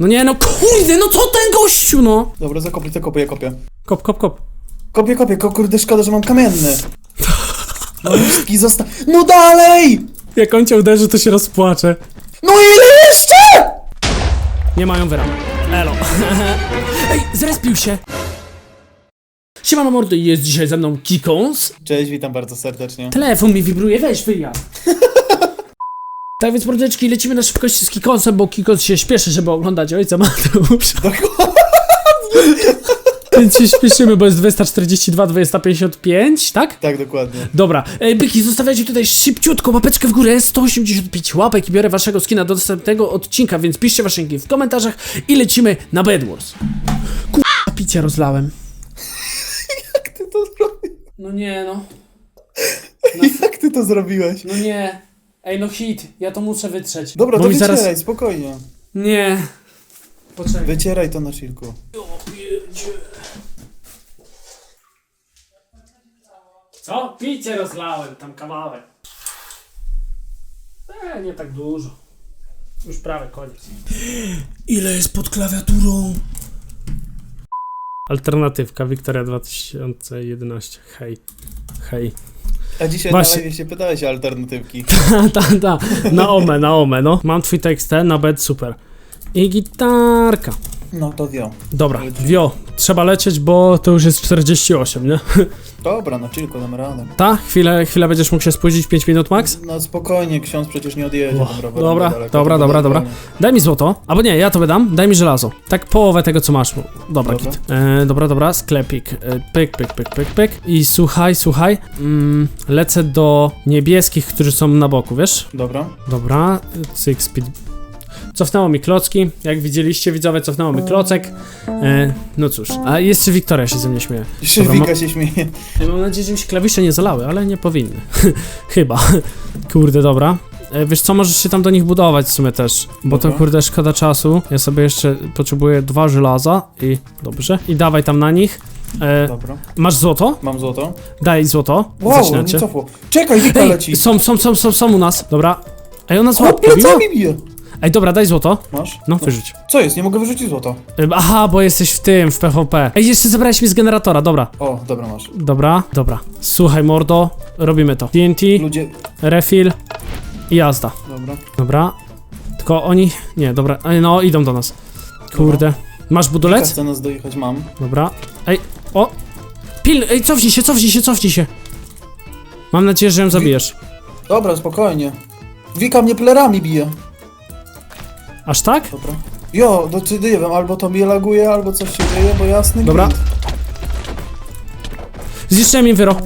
No nie, no kurde, no co ten gościu, no! Dobra, zakopię, zakopię, ja kopię. Kop, kop, kop. Kopię, kopię, ko- kurde, szkoda, że mam kamienny. No i zosta... No dalej! Jak on cię uderzy, to się rozpłacze. No ile jeszcze? Nie mają wyram. Elo. Ej, zrespił się! Siemano mordy, jest dzisiaj ze mną Kikons. Cześć, witam bardzo serdecznie. Telefon mi wibruje, weź wyjazd. Tak więc mordeczki, lecimy na szybkości z Kikonsem, bo Kikons się śpieszy, żeby oglądać ojca Mateusza. Więc się śpieszymy, bo jest 242, 255, tak? Tak, dokładnie. Dobra, Ej, byki, zostawiajcie tutaj szybciutko łapeczkę w górę, 185 łapek i biorę waszego skina do następnego odcinka, więc piszcie wasze linki w komentarzach i lecimy na Bed Wars. Kurwa, picie rozlałem. Jak ty to zrobiłeś? No nie, no. Jak ty to zrobiłeś? No nie. Ej, no hit, ja to muszę wytrzeć. Dobra, Bo to mi wycieraj, zaraz... spokojnie. Nie. Poczekaj. Wycieraj to na chillku. Co? Picie rozlałem, tam kawałek. Eee, nie tak dużo. Już prawie koniec. Ile jest pod klawiaturą? Alternatywka, Wiktoria 2011. Hej. Hej. A dzisiaj Właśnie. na się pytałeś o alternatywki. Ta, ta, ta. Na ome, na ome, no. Mam twój tekst, na bed, super. I gitarka. No to wio. Dobra, wio. Trzeba lecieć, bo to już jest 48, nie? Dobra, na chillku dam radę. Ta? Chwilę, chwilę będziesz mógł się spóźnić, 5 minut max? No spokojnie, ksiądz przecież nie odjedzie. Tym rowerem dobra, daleko, dobra, tylko dobra, dobra. spokojnie. Daj mi złoto. Albo nie, ja to wydam. Daj mi żelazo. Tak połowę tego, co masz. Dobra, Dobra. git. E, dobra, dobra, sklepik. E, pyk, pyk, pyk, pyk, pyk. I słuchaj, słuchaj. Mm, lecę do niebieskich, którzy są na boku, wiesz? Dobra. Dobra, cyk, speed. Cofnęło mi klocki, jak widzieliście widzowie, cofnęło mi klocek. E, no cóż, a jeszcze Wiktoria się ze mnie śmieje. Jeszcze Dobra, Wika się śmieje. Ja mam nadzieję, że mi się klawisze nie zalały, ale nie powinny. Chyba. Kurde, dobra. E, Wiesz co, możesz się tam do nich budować w sumie też, bo to Dobra. kurde szkoda czasu. Ja sobie jeszcze potrzebuję dwa żelaza i dobrze. I dawaj tam na nich. E, Dobra. masz złoto? Mam złoto. Daj złoto. Wow, nie Zaczynacie. cofło. Czekaj, Wika leci. są, są, są, są, są u nas. Dobra. Ej, ona z O, biła? plecami bije. Ej, dobra, daj złoto. Masz? No, wyrzuć. Co jest? Nie mogę wyrzucić złota. E, Aha, bo jesteś w tym, w PvP. Ej, jeszcze zabrałeś mi z generatora, dobra. O, dobra, masz. Dobra, dobra. Słuchaj, mordo, robimy to. TNT, Ludzie... refill i jazda. Dobra. Dobra. Tylko oni. Nie, dobra. Ej, No, idą do nas. Kurde. Masz budulec? chce nas dojechać, mam. Dobra. Ej, o! Pil! Ej, cofnij się, cofnij się, cofnij się. Mam nadzieję, że ją zabijesz. Dobra, spokojnie. Wika mnie plerami bije. Aż tak? Dobra. Jo, no ty nie wiem, albo to mnie laguje, albo coś się dzieje, bo jasny Dobra. gwint. Zniszczyłem im wyro.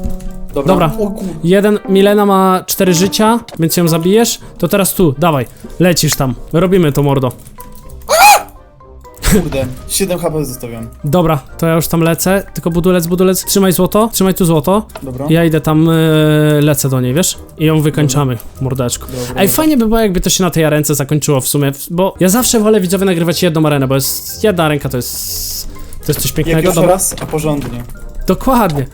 Dobra. Dobra. O kur... Jeden, Milena ma cztery życia, więc ją zabijesz. To teraz tu, dawaj. Lecisz tam. Robimy to, mordo. Kurde, 7 HP zostawiam. Dobra, to ja już tam lecę. Tylko budulec, budulec. Trzymaj złoto, trzymaj tu złoto. Dobra. Ja idę tam, yy, lecę do niej, wiesz? I ją wykończamy, mordeczko. Dobra. Ej, fajnie by było, jakby to się na tej arence zakończyło w sumie, bo ja zawsze wolę widzowie nagrywać jedną arenę, bo jest jedna ręka to jest. To jest coś Jak pięknego. już Dobra. raz, a porządnie. Dokładnie.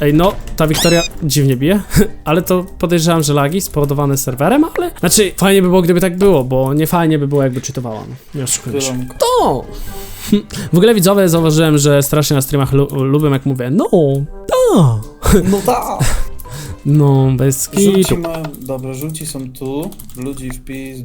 Ej, no, ta Wiktoria dziwnie bije, ale to podejrzewam, że lagi spowodowane serwerem, ale. Znaczy, fajnie by było, gdyby tak było, bo nie fajnie by było, jakby czytowała. No. Nie się. Wyląk. No! W ogóle widzowie zauważyłem, że strasznie na streamach lu lubię, jak mówię, no, da. No tak. No, bez kitu. mają... Dobra, żółci są tu. Ludzi wpis...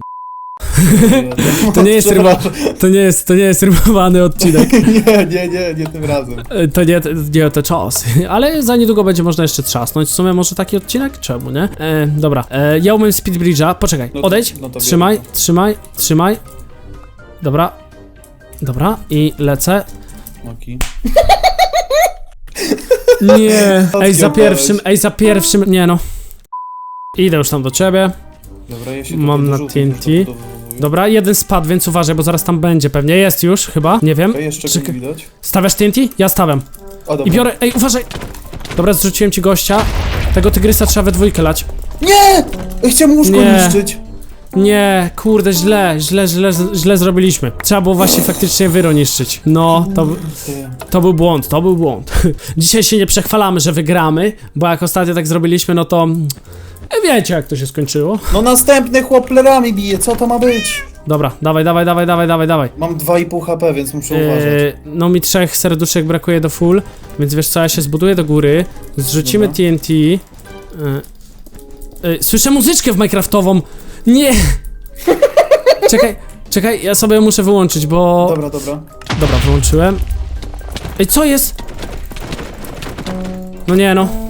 To nie jest ryba, to nie jest, to nie jest rymowany odcinek. Nie, nie, nie, nie tym razem. E, To nie, nie te czas. Ale za niedługo będzie można jeszcze trzasnąć. W sumie może taki odcinek? Czemu, nie? E, dobra, e, ja umiem speed bridge'a. Poczekaj, No to- odejdź. no to trzymaj, biorę trzymaj, trzymaj. Dobra. Dobra, i lecę. Oki. Nie. Ej, za pierwszym, ej, za pierwszym, nie no. Idę już tam do ciebie. Dobra, ja się Mam na TNT. Dobra, jeden spadł, więc uważaj, bo zaraz tam będzie pewnie. Jest już, chyba. Nie wiem. Okej, jeszcze go Czekaj. nie widać. Stawiasz TNT? Ja stawiam. Dobra. I biorę. Ej, uważaj! Dobra, zrzuciłem ci gościa. Tego tygrysa trzeba we dwójkę lać. Nie! Ej, Chciałem łóżko Nie. niszczyć. Nie, kurde, źle, źle, źle, źle zrobiliśmy. Trzeba było właśnie faktycznie wyro niszczyć. No, to, Ty. to był błąd, to był błąd. Dzisiaj się nie przechwalamy, że wygramy, bo jak ostatnio tak zrobiliśmy, no to... e, Wiecie, jak to się skończyło. No następny chłop plerami bije, co to ma być? Dobra, dawaj, dawaj, dawaj, dawaj, dawaj, dawaj. Mam 2,5 HP, więc muszę uważać. Yy, no mi trzech serduszek brakuje do full, więc wiesz co, ja się zbuduję do góry, zrzucimy Dobra. TNT. Yy, yy, słyszę muzyczkę w Minecraftową! Nie! czekaj, czekaj, ja sobie muszę wyłączyć, bo... Dobra, dobra. Dobra, wyłączyłem. Ej, co jest? No nie no.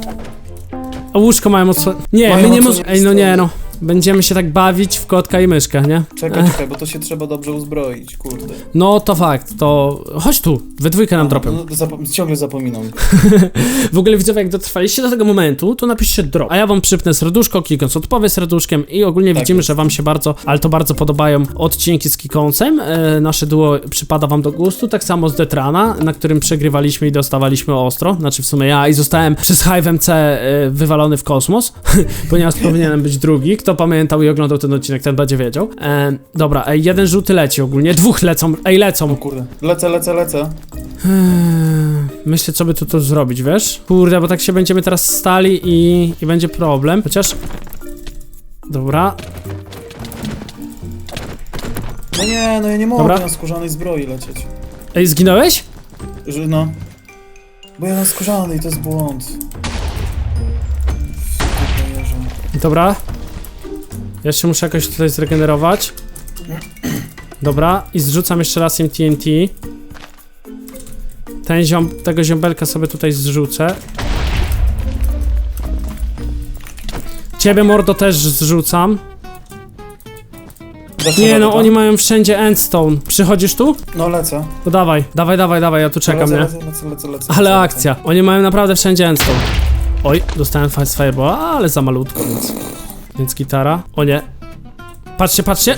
A łóżko mają odsło... Nie, Mają my nie odsłonięte możemy... Ej, no nie no. Będziemy się tak bawić w kotka i myszkę, nie? Czekaj, czekaj, bo to się trzeba dobrze uzbroić, kurde. No to fakt, to... Chodź tu, we dwójkę nam dropią. No, zapo- ciągle zapominam. W ogóle widzowie, jak dotrwaliście do tego momentu, to napiszcie drop. A ja wam przypnę serduszko, klikając odpowie serduszkiem i ogólnie Tak widzimy, jest. że wam się bardzo, ale to bardzo podobają odcinki z Kikącem. E, nasze duo przypada wam do gustu, tak samo z Detrana, na którym przegrywaliśmy i dostawaliśmy ostro. Znaczy w sumie ja i zostałem przez Hive MC e, wywalony w kosmos, ponieważ powinienem być drugi. Kto pamiętał i oglądał ten odcinek, ten będzie wiedział. E, dobra, ej, jeden żółty leci ogólnie, dwóch lecą, ej, lecą. Kurde. Lecę, lecę, lecę. Eee, Myślę, co by tu to zrobić, wiesz? Kurde, bo tak się będziemy teraz stali i, i będzie problem. Chociaż. Dobra. No nie, no ja nie mogę Dobra. na skórzanej zbroi lecieć. Ej, zginąłeś? Że no. Bo ja na skórzanej, to jest błąd. Dobra. Ja się muszę jakoś tutaj zregenerować. Dobra, i zrzucam jeszcze raz im TNT. Ten ziom, tego ziombelka sobie tutaj zrzucę. Ciebie, mordo, też zrzucam. Nie no, oni mają wszędzie endstone. Przychodzisz tu? No lecę. No dawaj, dawaj, dawaj, dawaj, ja tu czekam, nie? Lecę, lecę, lecę, lecę, Ale lecę, akcja. Oni mają naprawdę wszędzie endstone. Oj, dostałem fireball, ale za malutko, więc... Gitara. O nie. Patrzcie, patrzcie.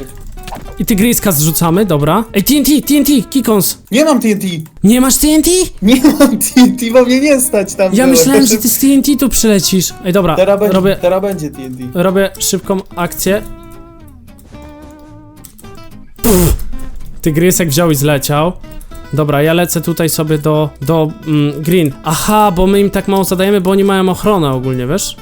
I tygryska zrzucamy, dobra. Ej, TNT, TNT, Kikons. Nie mam TNT! Nie masz TNT? Nie mam TNT, bo mnie nie stać tam Ja było. myślałem, Znaczy, że ty z TNT tu przylecisz. Ej, dobra, Teraz będzie, robię, teraz będzie TNT. robię szybką akcję. Pff. Tygrysek wziął i zleciał. Dobra, ja lecę tutaj sobie do, do mm, green. Aha, bo my im tak mało zadajemy, bo oni mają ochronę ogólnie, wiesz?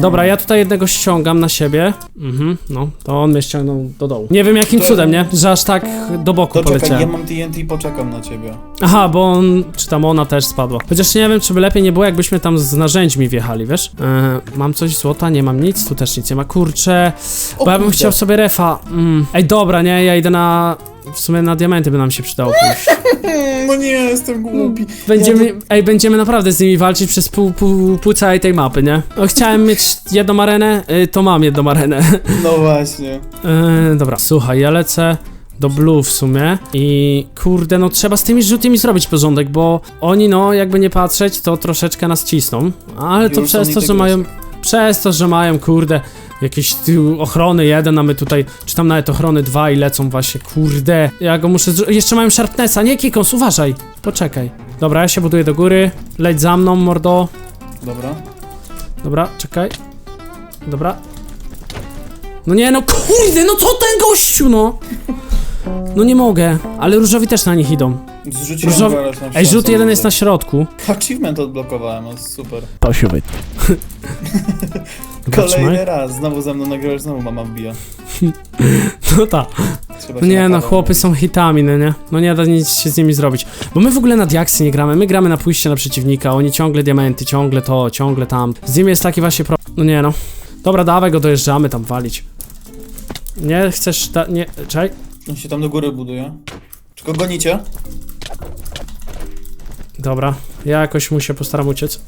Dobra, ja tutaj jednego ściągam na siebie. Mhm, no, to on mnie ściągnął do dołu. Nie wiem jakim To- cudem, nie? Że aż tak do boku To czekaj, poleciałem. ja mam TNT i poczekam na ciebie. Aha, bo on, czy tam ona też spadła. Chociaż nie wiem, czy by lepiej nie było, jakbyśmy tam z narzędźmi wjechali, wiesz? E, mam coś złota, nie mam nic, tu też nic nie ma. Kurczę, bo ja bym kurde. chciał sobie refa. Mm. Ej, dobra, nie, ja idę na... W sumie na diamenty by nam się przydało pójść. No nie, jestem głupi. Będziemy, Ja ej, będziemy naprawdę z nimi walczyć przez pół, pół, pół całej tej mapy, nie? O, chciałem mieć jedną arenę, y, to mam jedną arenę. No właśnie. E, dobra, słuchaj, ja lecę do Blue w sumie i kurde, no trzeba z tymi żółtymi zrobić porządek, bo oni no, jakby nie patrzeć, to troszeczkę nas cisną, ale to Już przez są to, że mają, przez to, że mają kurde, jakieś ochrony jeden, a my tutaj, czy tam nawet ochrony dwa i lecą właśnie, kurde, ja go muszę, jeszcze mają Sharpnessa, nie Kikos, uważaj, poczekaj. Dobra, ja się buduję do góry, leć za mną, mordo, Dobra. Dobra, czekaj. Dobra. No nie, no kurde, no co ten gościu, no? No nie mogę, ale różowi też na nich idą. Zrzuciłem Różowy... go, ale tam Ej, rzut jeden jest na środku. Achievement odblokowałem, no super. Posiuby. Kolejny raz, znowu ze mną nagrywasz, znowu mama wbija. No tak. Trzeba No się nie, no naprawdę chłopy mówić. są hitami, no nie? No nie da nic się z nimi zrobić. Bo my w ogóle na diaksy nie gramy, my gramy na pójście na przeciwnika, oni ciągle diamenty, ciągle to, ciągle tam. Z nimi jest taki właśnie pro... No nie no. Dobra, dawaj go, dojeżdżamy tam walić. Nie chcesz, da... nie, czekaj. On się tam do góry buduje. Czy go gonicie? Dobra, ja jakoś mu się postaram uciec.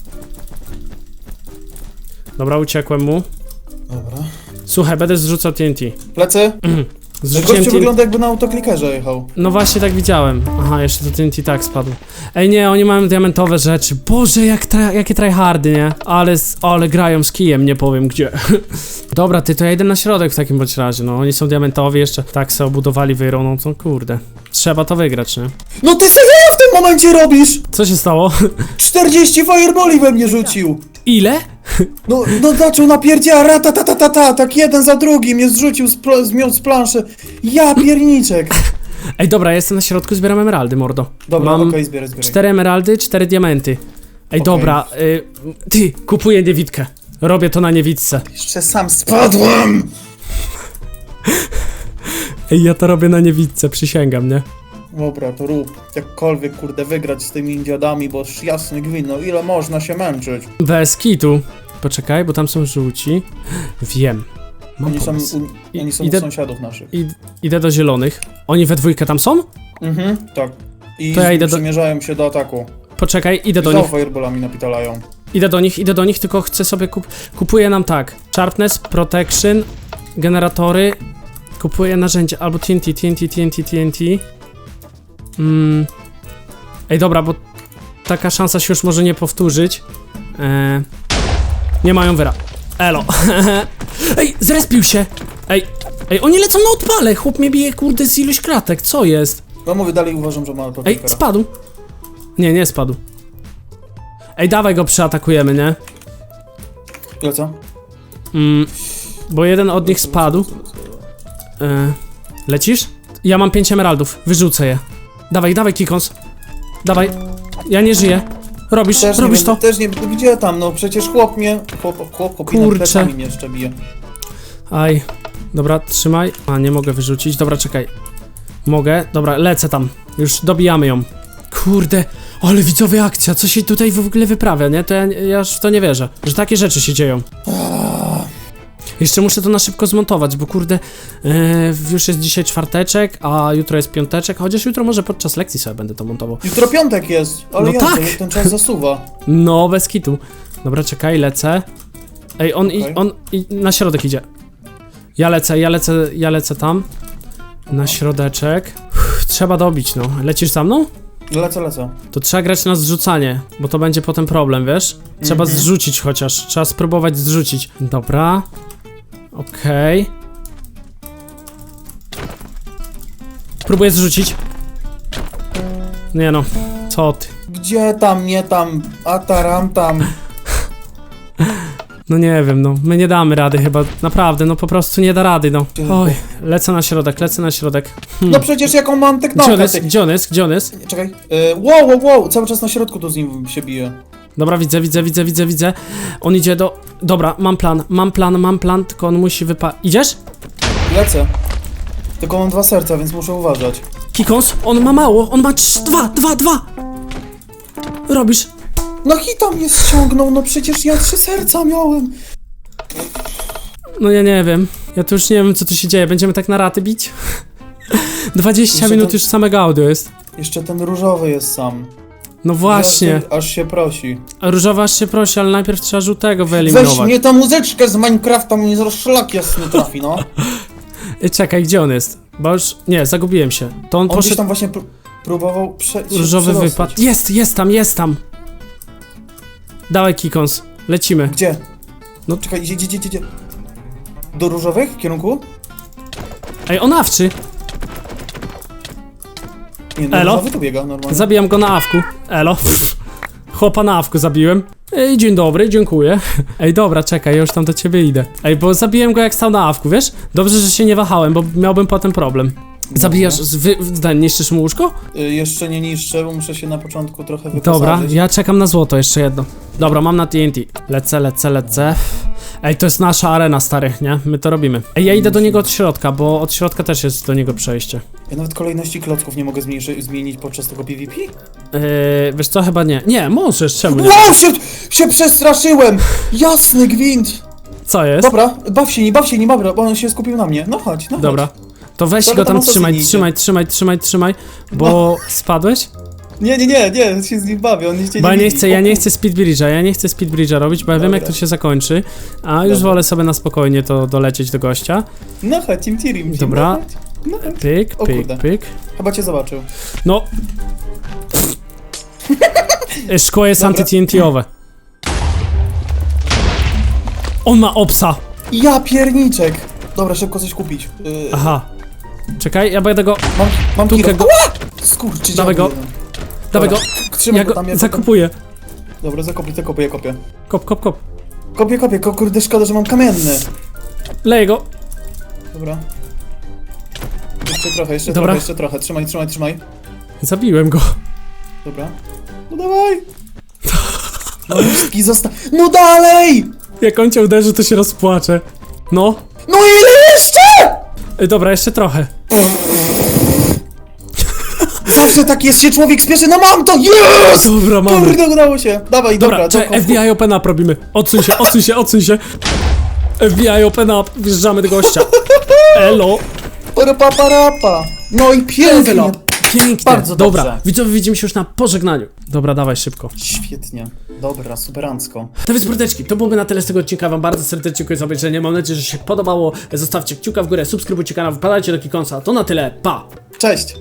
Dobra, uciekłem mu. Dobra. Słuchaj, będę zrzucał TNT. Plecy? Zrzuciłem Gościu TNT. wygląda jakby na autoklikerze jechał. No właśnie tak widziałem. Aha, jeszcze to TNT tak spadł. Ej nie, oni mają diamentowe rzeczy. Boże, jak tra jakie tryhardy, nie? Ale, s- ale grają z kijem, nie powiem gdzie. Dobra, ty to ja idę na środek w takim bądź razie. No, oni są diamentowi, jeszcze tak se obudowali wyjrą, no to kurde. Trzeba to wygrać, nie? No ty co w tym momencie robisz? Co się stało? 40 fireballi we mnie rzucił! Ile? No, no zaczął napierdziała, ratatatatata, tak jeden za drugim, mnie zrzucił, z pl- zmiótł z planszy. Ja pierniczek. Ej, dobra, ja jestem na środku, zbieram emeraldy, mordo. Dobra, Mam okej, zbieraj, zbieraj. Cztery emeraldy, cztery diamenty. Ej, Okej. dobra, y, ty, kupuję niewidkę. Robię to na niewidce. Jeszcze sam spadłem! Ej, ja to robię na niewidce, przysięgam, nie? Dobra, to rób. Jakkolwiek, kurde, wygrać z tymi dziadami, bo jasny gwint, no ile można się męczyć? Bez kitu. Poczekaj, bo tam są żółci. Wiem. Mam Oni są, pomysł. u, I- oni są idę- u sąsiadów naszych. I, idę do zielonych. Oni we dwójkę tam są? Mhm, tak. I To ja idę do- przymierzają się do ataku. Poczekaj, idę do znowu nich. fireballami napitalają. Idę do nich, idę do nich, tylko chcę sobie kup... Kupuję nam tak. Sharpness, Protection, generatory. Kupuję narzędzia, albo TNT, TNT, TNT, TNT. Mm. Ej, dobra, bo taka szansa się już może nie powtórzyć. Eee, nie mają wyra. Elo. Ej, zrespił się. Ej, ej, oni lecą na odpale. Chłop mnie bije, kurde, z iluś kratek. Co jest? No mówię, dalej uważam, że ma Ej, spadł. Nie, nie spadł. Ej, dawaj go przeatakujemy, nie? Ile co? Mm, bo jeden od nich spadł. E, lecisz? Ja mam pięć emeraldów, wyrzucę je. Dawaj, dawaj, Kikons. Dawaj. Ja nie żyję. Robisz, Też nie, robisz będę- to. też nie, gdzie tam, no przecież chłop mnie, chłop, chłop, Kurczę. mnie jeszcze bije. Aj. Dobra, trzymaj. A, nie mogę wyrzucić. Dobra, czekaj. Mogę. Dobra, lecę tam. Już dobijamy ją. Kurde, ale widzowie akcja, co się tutaj w ogóle wyprawia, nie? To ja, ja już w to nie wierzę, że takie rzeczy się dzieją. Jeszcze muszę to na szybko zmontować, bo kurde, e, już jest dzisiaj czwarteczek, a jutro jest piąteczek, chociaż jutro może podczas lekcji sobie będę to montował. Jutro piątek jest, ale No ja tak. ten czas zasuwa. No, bez kitu. Dobra, czekaj, lecę. Ej, on, i, Okej. on i na środek idzie. Ja lecę, ja lecę, ja lecę tam. Na środeczek. Uff, trzeba dobić, no. Lecisz za mną? Lecę, lecę. To trzeba grać na zrzucanie, bo to będzie potem problem, wiesz? Trzeba Mhm. zrzucić chociaż, trzeba spróbować zrzucić. Dobra. Okej. Próbuję zrzucić. Nie no, co ty? Gdzie tam, nie tam, a taram tam. No nie wiem, no, my nie damy rady chyba, naprawdę, no po prostu nie da rady, no. Oj, lecę na środek, lecę na środek. No przecież jaką mam Gdzie on technologię, jest? Gdzie on jest? Gdzie on jest? Czekaj. Y, wow, wow, wow, cały czas na środku tu z nim się bije. Dobra, widzę, widzę, widzę, widzę, widzę. On idzie do... Dobra, mam plan, mam plan, mam plan, tylko on musi wypa... Idziesz? Lecę. Tylko mam dwa serca, więc muszę uważać. Kikons, on ma mało, on ma trz... dwa, dwa, dwa! Robisz? No hita mnie ściągnął, no przecież ja trzy serca miałem. No ja nie wiem, ja tu już nie wiem co tu się dzieje, będziemy tak na raty bić? 20 Jeszcze minut ten- już samego audio jest. Jeszcze ten różowy jest sam. No właśnie, Aż się, aż się prosi. a różowa aż się prosi, ale najpierw trzeba żółtego Weź wyeliminować. mnie ta muzyczkę z Minecrafta, mnie zaraz szlak jasny trafi, no. Ej, Czekaj, gdzie on jest? Bo już... Nie, zagubiłem się. To on On gdzieś poszedł... tam właśnie pró- próbował prze się Różowy przedostać. wypad. Jest, jest tam, jest tam! Dawaj Kikons, lecimy. Gdzie? No. Czekaj, idzie, idzie, idzie, idzie. Do różowych kierunku? Ej, on awczy! Nie, no Elo? tu biega normalnie. Zabijam go na awku. Elo. Chłopa na awku zabiłem. Ej, dzień dobry, dziękuję. Ej, dobra, czekaj, ja już tam do ciebie idę. Ej, bo zabiłem go jak stał na awku, wiesz? Dobrze, że się nie wahałem, bo miałbym potem problem. Zabijasz, z wy, niszczysz mu łóżko? Y, jeszcze nie niszczę, bo muszę się na początku trochę wyposażyć. Dobra, ja czekam na złoto, jeszcze jedno. Dobra, mam na TNT. Lecę, lecę, lecę. Ej, to jest nasza arena, stary, nie? My to robimy. Ej, ja idę do niego od środka, bo od środka też jest do niego przejście. Ja nawet kolejności klocków nie mogę zmniejszy- zmienić podczas tego PvP? Yy, wiesz co, chyba nie. Nie, możesz, czemu nie? Wow, się, się przestraszyłem! Jasny gwint! Co jest? Dobra, baw się, nie baw się, nie baw, bo on się skupił na mnie. No chodź, no Dobra. To weź Dobra, go tam co trzymaj, trzymaj, trzymaj, trzymaj, trzymaj, bo No. spadłeś? Nie, nie, nie, nie, się z nim bawię, on nic nie Bo ja nie widzi. chcę, ja nie chcę speed bridge'a, ja nie chcę speed bridge'a robić, bo ja wiem Dobra. jak to się zakończy, a już Dobra. wolę sobie na spokojnie to dolecieć do gościa. No chodź, tim tirim, tim, Dobra. no chodź. No chodź. Pyk, O pyk, kurde. pyk. Chyba cię zobaczył. No. E, Szkło jest Dobra. anty-TNT-owe. On ma obsa! Ja pierniczek! Dobra, szybko coś kupić. Yy, Aha. Czekaj, ja będę go... mam mam Tutaj go- Skurczy, Dawaj go. Dawaj go, Trzymaj ja go tam, go ja zakupuję. Dobra, zakopię, zakopię, kopię. Kop, kop, kop. Kopię, kopię, ko, kurde, szkoda, że mam kamienny. Leję go. Dobra. Jeszcze trochę, jeszcze Dobra. trochę, jeszcze trochę. Trzymaj, trzymaj, trzymaj. Zabiłem go. Dobra. No dawaj! No ludzki zosta... No dalej! Jak on cię uderzy, to się rozpłacze. No. No ile jeszcze?! Dobra, jeszcze trochę. Zawsze tak jest się człowiek spieszy, no mam to, yes! Dobra, mamy. Kurde, udało się. Dawaj, Dobra, dobra, czekaj, dobra. FBI open up robimy. Odsuń się, odsuń się, odsuń się. FBI open up, wjeżdżamy do gościa. Elo. Para, pa, para, pa. No i pięknie. Pięknie. Bardzo Dobra, dobrze. widzowie, widzimy się już na pożegnaniu. Dobra, dawaj szybko. Świetnie. Dobra, superancko. To więc mordeczki, to byłoby na tyle z tego odcinka. Wam bardzo serdecznie dziękuję za obejrzenie. Mam nadzieję, że się podobało. Zostawcie kciuka w górę, subskrybujcie kanał, wpadajcie do Kikonsa. To na tyle, pa! Cześć.